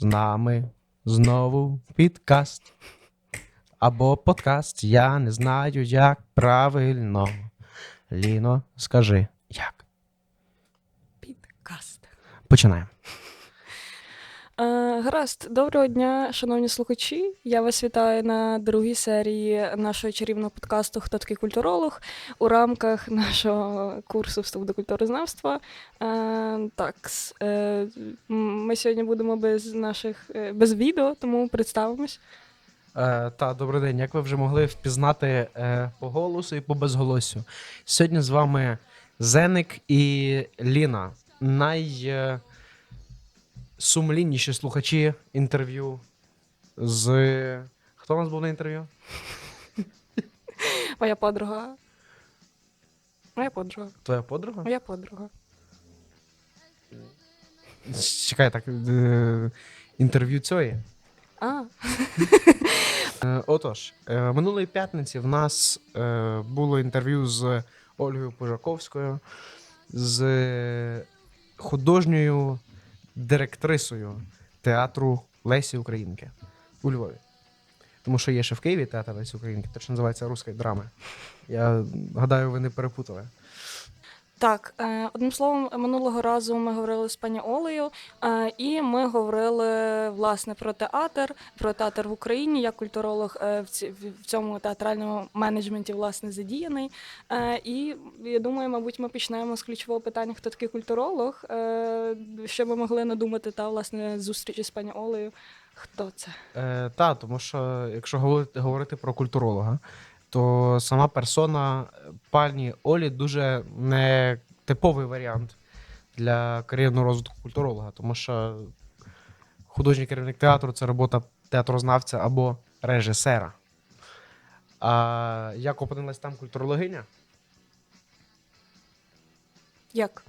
З нами знову підкаст. Або подкаст. Я не знаю, як правильно. Ліно, скажи, як? Підкаст. Починаємо. Гаразд, доброго дня, шановні слухачі. Я вас вітаю на другій серії нашого чарівного подкасту Хто такий культуролог у рамках нашого курсу вступ до культурознавства. Е, так, е, ми сьогодні будемо без наших е, без відео, тому представимось. Е, та, добрий день. Як ви вже могли впізнати е, по голосу і по безголосю. Сьогодні з вами Зеник і Ліна. Найсумлінніші слухачі інтерв'ю з. Хто у нас був на інтерв'ю? Моя подруга. Моя подруга. Твоя подруга? Моя подруга. Чекай, так. Е, інтерв'ю цієї. А, Е, Отож, е, минулої п'ятниці в нас е, було інтерв'ю з Ольгою Пожаковською, з художньою директрисою театру Лесі Українки у Львові. Тому що є ще в Києві театр Лесі Українки, що називається Руська драми. Я гадаю, ви не перепутали. Так, е, одним словом, минулого разу ми говорили з пані Олею, е, і ми говорили власне про театр, про театр в Україні. Я культуролог е, в цьому театральному менеджменті власне задіяний. І я думаю, мабуть, ми почнемо з ключового питання, хто такий культуролог. Що ми могли надумати та власне зустрічі з пані Олею. Хто це? Е, та, тому що якщо говорити про культуролога, то сама персона пані Олі дуже не типовий варіант для кар'єрного розвитку культуролога, тому що художній керівник театру це робота театрознавця або режисера. А як опинилась там культурологиня? Як?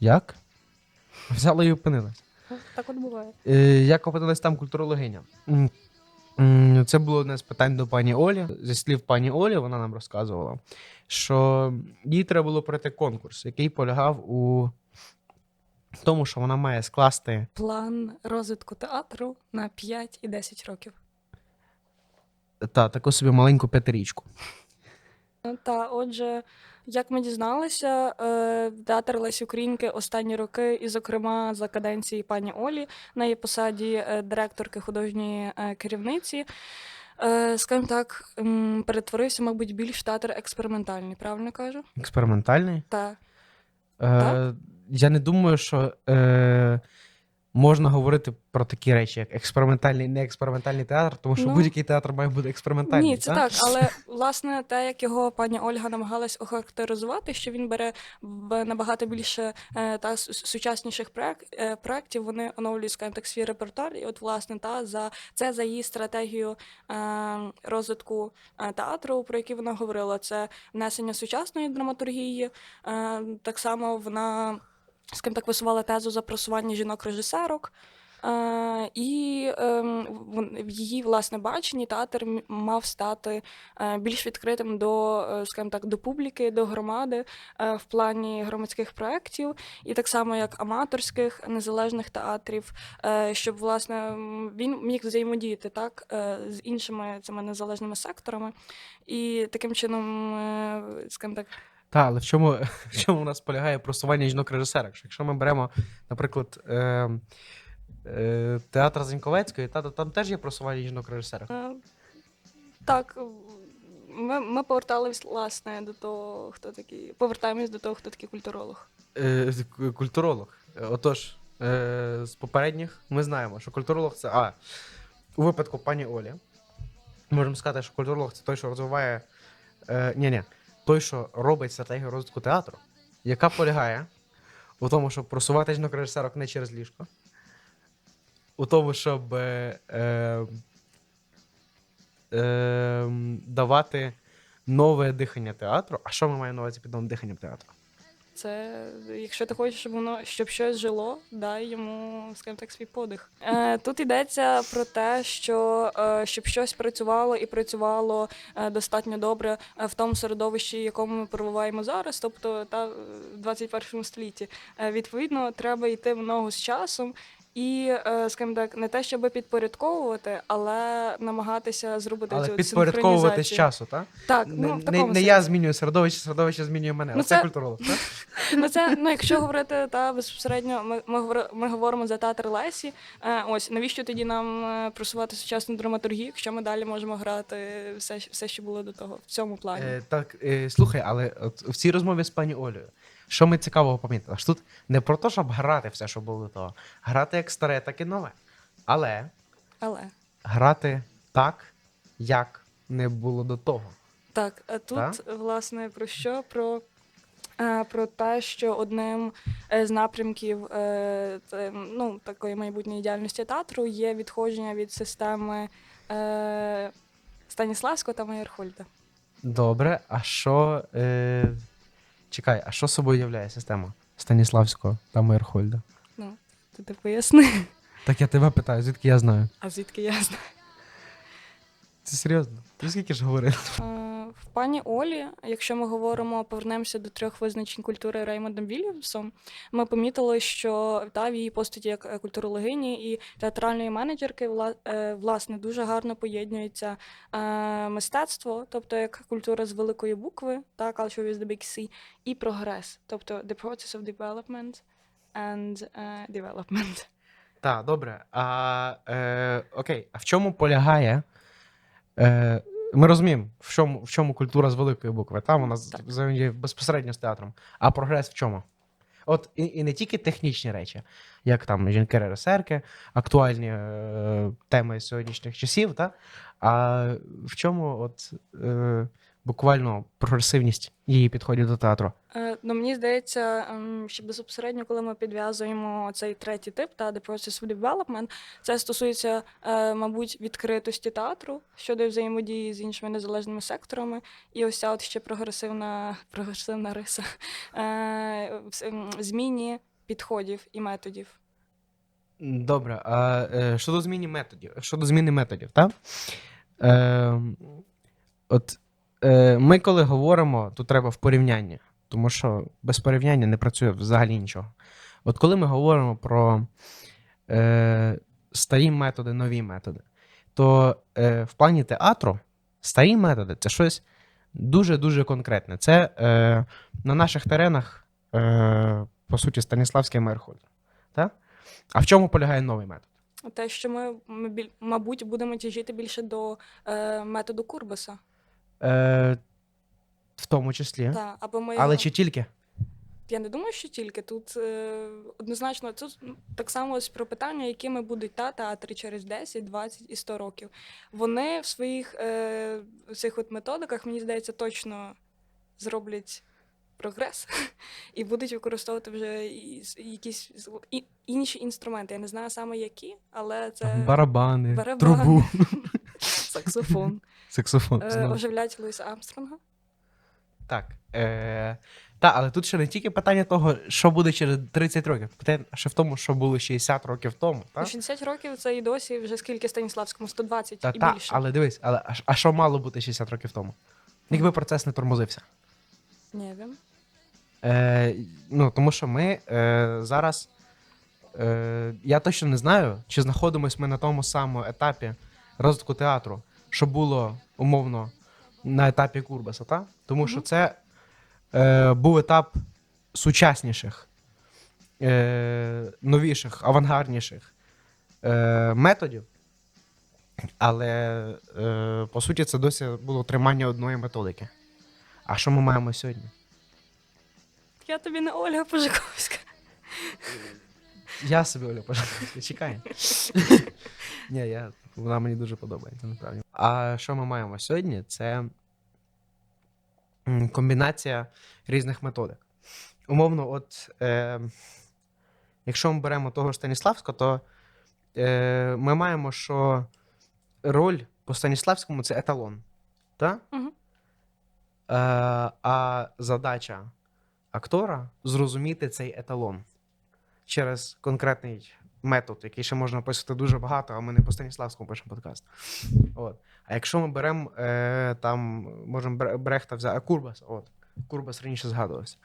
Як? Взяла і опинилась. Так от буває. Е, Як опинилась там культурологиня? Це було одне з питань до пані Олі. Зі слів пані Олі, вона нам розказувала, що їй треба було пройти конкурс, який полягав у тому, що вона має скласти План розвитку театру на 5 і 10 років. та, таку собі маленьку п'ятирічку. Та отже, як ми дізналися, е, театр Лесі Українки останні роки, і, зокрема, за каденції пані Олі на її посаді е, директорки художньої е, керівниці. Скажімо так, перетворився, мабуть, більш в театр експериментальний, правильно кажу? Експериментальний. Та Е, Так. Я не думаю, що е, можна говорити про такі речі, як експериментальний і неекспериментальний театр, тому що Ну, будь-який театр має бути експериментальний. Ні, це так, але власне те, як його пані Ольга намагалась охарактеризувати, що він бере набагато більше е, та сучасніших е, проектів, вони оновлюють скажімо так свій репертуар. І от власне та за це за її стратегію е, розвитку театру, про який вона говорила. Це внесення сучасної драматургії. Так само вона скажімо так висувала тезу за просування жінок-режисерок. Е, і вон- в її власне баченні театр мав стати е, більш відкритим до, е, скажімо так, до публіки, до громади е, в плані громадських проєктів, і так само як аматорських незалежних театрів, е, щоб власне він міг взаємодіяти так е, з іншими цими незалежними секторами, і таким чином, е, скажімо так, Так, але в чому, в чому у нас полягає просування жінок-режисерок? Що Якщо ми беремо, наприклад, е, е, театр Зіньковецької, та, то там теж є просування жінок-режисерок. Е, Так, ми, ми повертались власне до того, хто такий. Повертаємось до того, хто такий культуролог. Е, к- культуролог. Е, Отож, е, з попередніх ми знаємо, що культуролог це. А, у випадку пані Олі, можемо сказати, що культуролог це той, що розвиває. Е, ні, ні, той, що робить стратегію розвитку театру, яка полягає у тому, щоб просувати жінок-режисерок не через ліжко, у тому, щоб е, е, е, давати нове дихання театру. А що ми маємо на увазі під новим диханням театру? Це якщо ти хочеш, щоб воно щоб щось жило, дай йому, скажімо так, свій подих. Е, тут йдеться про те, що е, щоб щось працювало і працювало е, достатньо добре е, в тому середовищі, якому ми перебуваємо зараз, тобто та в 21 столітті. Відповідно, треба йти в ногу з часом. І, е, скажімо так, не те, щоб підпорядковувати, але намагатися зробити Але цю підпорядковувати з часу, так? Так, ну в не, такому не я змінюю середовище, середовище змінює мене. Ну, Оце це- культуролог, так? Ну, це, ну, якщо говорити та безпосередньо, ми, ми, ми говоримо за театр Лесі. Е, ось навіщо тоді нам е, просувати сучасну драматургію, якщо ми далі можемо грати все, все, що було до того в цьому плані. Е, так, е, слухай, але от в цій розмові з пані Олею, що ми цікавого помітили? Що тут не про те, щоб грати все, що було до того. Грати як старе, так і нове. Але Але грати так, як не було до того. так, а тут власне про що? Про, е, про те, що одним е, з напрямків е, те- ну, такої майбутньої діяльності театру є відходження від системи е, Станіславського та Мейерхольда. Добре, а що. Е... Чекай, а що собою являє система Станіславського та Мейерхольда? Ну, ти ти поясни. Так я тебе питаю, звідки я знаю? А звідки я знаю? Це серйозно? Ти скільки ж говорив? Пані Олі, якщо ми говоримо, повернемося до трьох визначень культури Реймондом Вільямсом, ми помітили, що та в її постаті як е, культурологині і театральної менеджерки е, власне дуже гарно поєднується е, мистецтво, тобто як культура з великої букви, та culture with the big C, і прогрес, тобто the process of development and development. Так, добре. А, е, окей, а в чому полягає? Е, ми розуміємо, в чому, в чому культура з великої букви. Там вона Так. безпосередньо з театром. А прогрес в чому? От і, і не тільки технічні речі, як там жінки-режисерки, актуальні е, теми сьогоднішніх часів, та? а в чому от, е, буквально прогресивність її підходів до театру? Е, Ну, мені здається, ем, що безпосередньо, коли ми підв'язуємо цей третій тип, та the process of development, це стосується, е, мабуть, відкритості театру щодо взаємодії з іншими незалежними секторами, і ось ця от ще прогресивна, прогресивна риса е, ем, зміні підходів і методів. Добре, а е, щодо зміни методів, щодо зміни методів, так? Е, от е, ми коли говоримо, тут треба в порівнянні, тому що без порівняння не працює взагалі нічого. От коли ми говоримо про е, старі методи, нові методи, то е, в плані театру старі методи це щось дуже-дуже конкретне. Це е, на наших теренах, е, по суті, Станіславський Мерхольд. Так? А в чому полягає новий метод? Те, що ми мабуть, будемо тяжіти більше до е, методу Курбаса. Е, в тому числі. Та, або ми Але його- чи тільки? Я не думаю, що тільки тут е, однозначно тут так само ось про питання, якими будуть та театри через 10, 20 і 100 років. Вони в своїх е, цих от методиках, мені здається, точно зроблять прогрес і будуть використовувати вже і, якісь з- і, інші інструменти. Я не знаю саме які, але це барабани, барабани. трубу, саксофон. саксофон. Е, знову. оживлять Луїса Амстронга. Так. Е, та, але тут ще не тільки питання того, що буде через 30 років. Питання ще в тому, що було 60 років тому. Та? 60 років це і досі вже скільки Станіславському? 120 Та, і та, більше. але дивись, але, а, а що мало бути 60 років тому? Якби процес не тормозився. Не wiem. Е, ну, тому що ми е, зараз. Е, я точно не знаю, чи знаходимось ми на тому самому етапі розвитку театру, що було умовно на етапі Курбаса, та? тому що це е, був етап сучасніших, е, новіших, авангардніших е, методів. Але е, по суті це досі було тримання одної методики. А що ми маємо сьогодні? Я тобі не Ольга Пожиковська. Я собі Оля пожалуйста, чекай. Ні, я, вона мені дуже подобається, насправді. А що ми маємо сьогодні? Це комбінація різних методик. Умовно, от е, якщо ми беремо того ж Станіславського, то е, ми маємо, що роль по Станіславському це еталон. Так? Мгм. Е, а задача актора зрозуміти цей еталон через конкретний метод, який ще можна описати дуже багато, а ми не по Станіславському пишемо подкаст. От. А якщо ми беремо е, там, можемо Брехта взяти, а Курбаса, от. Курбас раніше згадувався.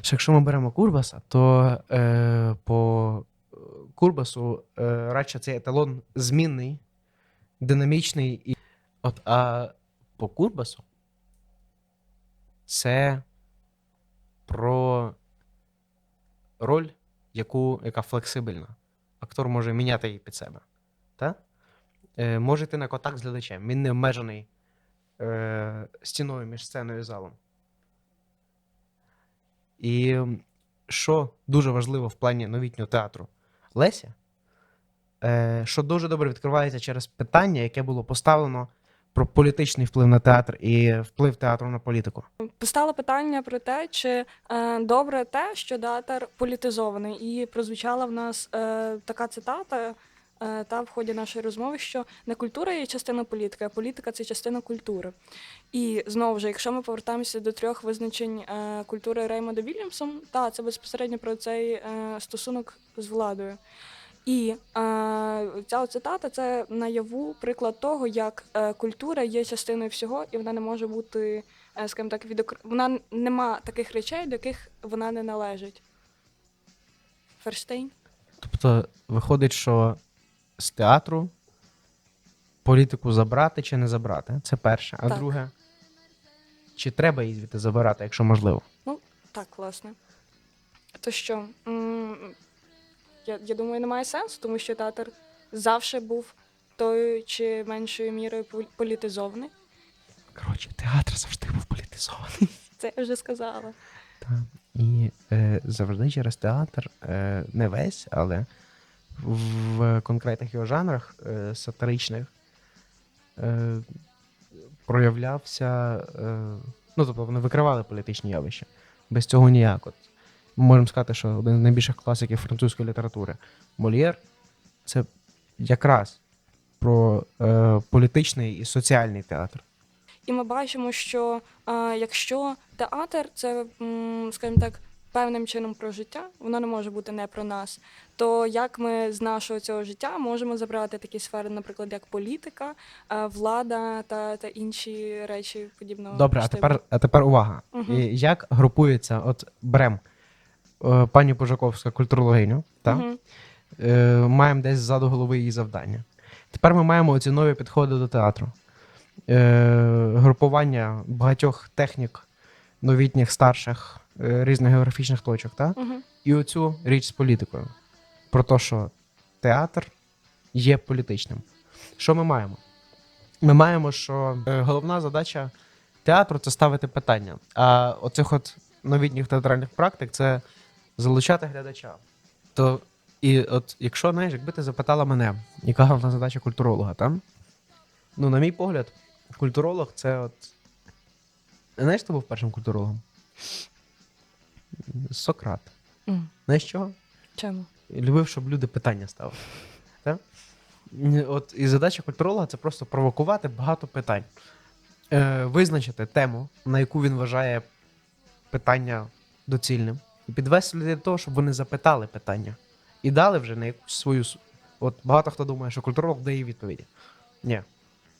Що якщо ми беремо Курбаса, то е, по Курбасу е, радше цей еталон змінний, динамічний. І... От, а по Курбасу це про роль, яку, яка флексибельна. Актор може міняти її під себе. Та? Е, може йти на контакт з глядачем. Він не обмежений е, стіною між сценою і залом. І що дуже важливо в плані новітнього театру Леся, е, що дуже добре відкривається через питання, яке було поставлено про політичний вплив на театр і вплив театру на політику. Постало питання про те, чи е, добре те, що театр політизований, і прозвучала в нас е, така цитата. е, Та в ході нашої розмови, що не культура є частина політики, а політика це частина культури. І знову ж, якщо ми повертаємося до трьох визначень е, культури Реймонда Вільямсом, та це безпосередньо про цей е, стосунок з владою. І е, ця цитата це наяву приклад того, як е, культура є частиною всього, і вона не може бути, е, скажімо так, відокр... вона нема таких речей, до яких вона не належить. Ферштейн? Тобто, виходить, що з театру політику забрати чи не забрати. Це перше. А Так. друге, чи треба її звідти забирати, якщо можливо. Ну, Так, власне. То що? м, Я, я думаю, немає сенсу, тому що театр завжди був тою чи меншою мірою політизований. Коротше, театр завжди був політизований. Це я вже сказала. Та. І е, завжди через театр, е, не весь, але в конкретних його жанрах е, сатиричних е, проявлявся. Е, ну, тобто вони викривали політичні явища. Без цього ніяк. От, можемо сказати, що один з найбільших класиків французької літератури Мольєр це якраз про е, політичний і соціальний театр. І ми бачимо, що а, якщо театр це, скажімо так, певним чином про життя, воно не може бути не про нас. То як ми з нашого цього життя можемо забрати такі сфери, наприклад, як політика, а, влада та, та інші речі подібного. Добре, а тепер, а тепер увага. І як групується, от берем е, пані Пожаковська культурологиню, та? Мгм. е, маємо десь ззаду голови її завдання. Тепер ми маємо оці нові підходи до театру. Е, групування багатьох технік, новітніх, старших, е, різних географічних точок, та? Мгм. і оцю річ з політикою. Про те, що театр є політичним. Що ми маємо? Ми маємо, що е, головна задача театру це ставити питання. А оцих от новітніх театральних практик це залучати глядача. То і от якщо знаєш, якби ти запитала мене, яка головна задача культуролога, там? Ну, на мій погляд, культуролог це от. Знаєш, хто був першим культурологом? Сократ. М. Знаєш чого? Чому? любив, щоб люди питання ставили. Так? От і задача культуролога це просто провокувати багато питань, е, визначити тему, на яку він вважає питання доцільним, і підвести людей до того, щоб вони запитали питання і дали вже на якусь свою. От багато хто думає, що культуролог дає відповіді. Ні.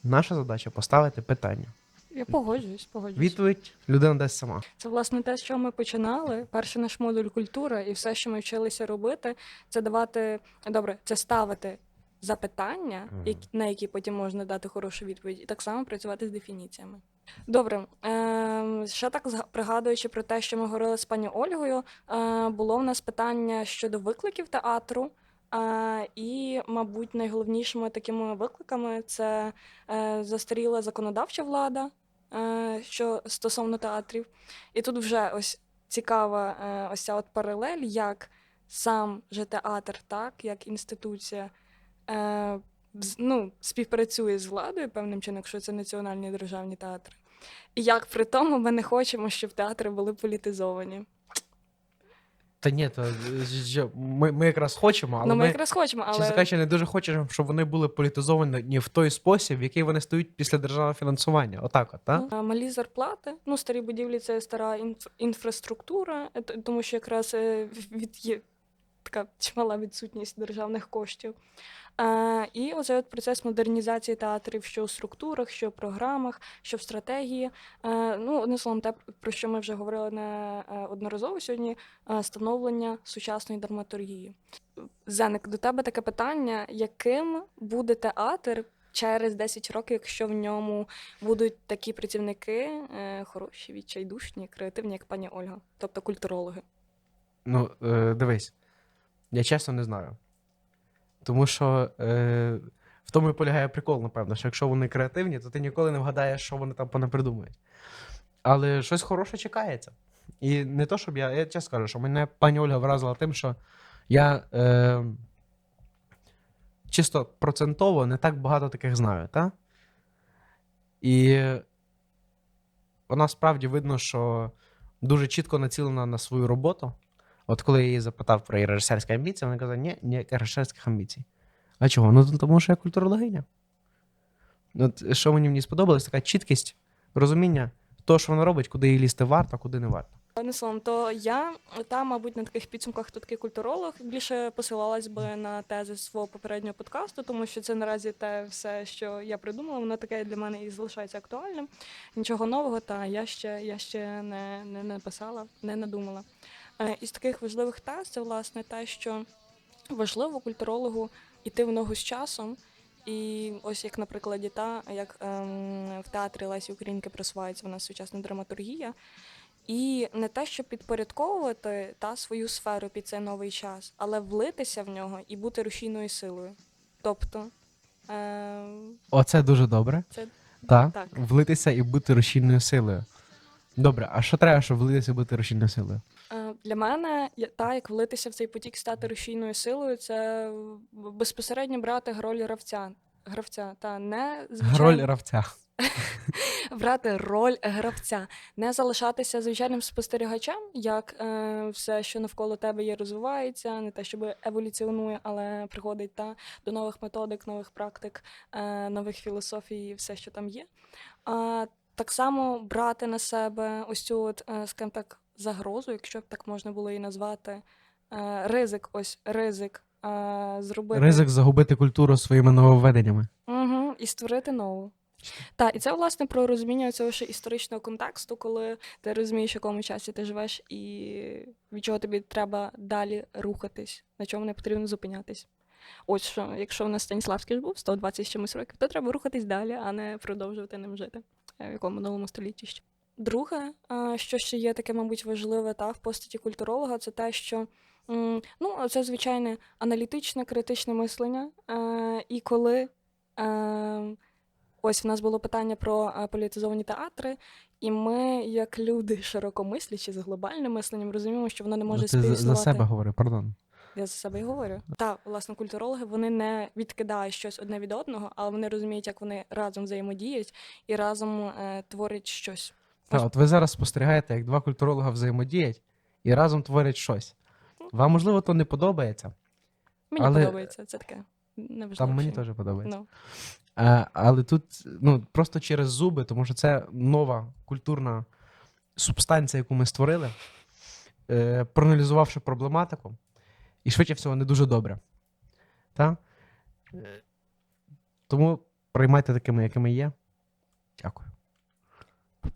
Наша задача поставити питання. Я погоджуюсь, погоджуюсь. Відповідь людина дасть сама. Це власне те, що ми починали. Перший наш модуль культура, і все, що ми вчилися робити, це давати добре, це ставити запитання, які- на які потім можна дати хорошу відповідь, і так само працювати з дефініціями. Добре, ем, ще так пригадуючи про те, що ми говорили з пані Ольгою, е, було в нас питання щодо викликів театру. Е, і, мабуть, найголовнішими такими викликами це е, застаріла законодавча влада, е, що стосовно театрів. І тут вже ось цікава е, ось ця от паралель, як сам же театр, так, як інституція, е, ну, співпрацює з владою певним чином, якщо це національні державні театри. І як при тому ми не хочемо, щоб театри були політизовані. Та ні, то е, ми, ми якраз хочемо, але ну, ми ми, якраз хочемо, Чесно але кажучи, не дуже хочемо, щоб вони були політизовані в той спосіб, в який вони стають після державного фінансування. Отак, от, так? Ну, Малі зарплати. Ну, старі будівлі це стара інф- інфраструктура, е, тому що якраз е, від така чимала відсутність державних коштів. Е, і оцей от процес модернізації театрів, що у структурах, що в програмах, що в стратегії. Е, ну, одним словом, те, про що ми вже говорили не е, сьогодні, становлення сучасної драматургії. Зеник, до тебе таке питання: яким буде театр через 10 років, якщо в ньому будуть такі працівники хороші, відчайдушні, креативні, як пані Ольга, тобто культурологи? Ну, дивись, я чесно не знаю. Тому що е, в тому і полягає прикол, напевно, що якщо вони креативні, то ти ніколи не вгадаєш, що вони там понапридумують. Але щось хороше чекається. І не то, щоб я. Я чесно скажу, що мене пані Ольга вразила тим, що я е, чисто процентово не так багато таких знаю, та? І вона справді видно, що дуже чітко націлена на свою роботу. От коли я її запитав про її режисерські амбіції, вона казала, ні, ніяких режисерських амбіцій. А чого? Ну тому що я культурологиня. От що мені ній сподобалось, така чіткість, розуміння того, що вона робить, куди їй лізти варто, а куди не варто. Одним словом, то я там, мабуть, на таких підсумках, хто такий культуролог, більше посилалась би на тези свого попереднього подкасту, тому що це наразі те все, що я придумала, воно таке для мене і залишається актуальним. Нічого нового, та я ще, я ще не, не написала, не надумала. Е, Із таких важливих тез це власне те, що важливо культурологу йти в ногу з часом. І ось як на прикладі та як ем, в театрі Лесі Українки просувається в нас сучасна драматургія. І не те, щоб підпорядковувати та свою сферу під цей новий час, але влитися в нього і бути рушійною силою. Тобто, е, Оце дуже добре. це Так. Так. Влитися і бути рушійною силою. Добре, а що треба, щоб влитися і бути рушійною силою? Е, для мене та як влитися в цей потік, стати рушійною силою, це безпосередньо брати роль гравця. Гравця, та не звичайно, Роль равця. брати роль гравця, не залишатися звичайним спостерігачем, як е, все, що навколо тебе є, розвивається, не те, щоб еволюціонує, але приходить та до нових методик, нових практик, е, нових філософій, і все, що там є. А так само брати на себе ось цю, от, е, скажімо так, загрозу, якщо б так можна було її назвати, е, ризик, ось ризик. е, Зробити Ризик загубити культуру своїми нововведеннями. Угу, і створити нову. Так, і це власне про розуміння цього ще історичного контексту, коли ти розумієш, в якому часі ти живеш, і від чого тобі треба далі рухатись, на чому не потрібно зупинятись. Ось що, якщо в нас Станіславський ж був 120 з чимось років, то треба рухатись далі, а не продовжувати ним жити, е, в якому минулому столітті ще. Друге, що ще є таке, мабуть, важливе та, в постаті культуролога, це те, що ну, це звичайне аналітичне, критичне мислення. І коли е, ось в нас було питання про е, політизовані театри, і ми, як люди широкомислячі з глобальним мисленням, розуміємо, що воно не може Ну, Ти за, себе говори, пардон. Я за себе і говорю. Так, власне, культурологи вони не відкидають щось одне від одного, але вони розуміють, як вони разом взаємодіють і разом е, творять щось. Та, от ви зараз спостерігаєте, як два культуролога взаємодіють і разом творять щось. Вам, можливо, то не подобається. Мені Але- подобається це таке. Неважливо. Там мені теж подобається. Ну. А, але тут ну, просто через зуби, тому що це нова культурна субстанція, яку ми створили, е, проаналізувавши проблематику, і швидше всього не дуже добре. Та? Е, тому приймайте такими, якими є. Дякую.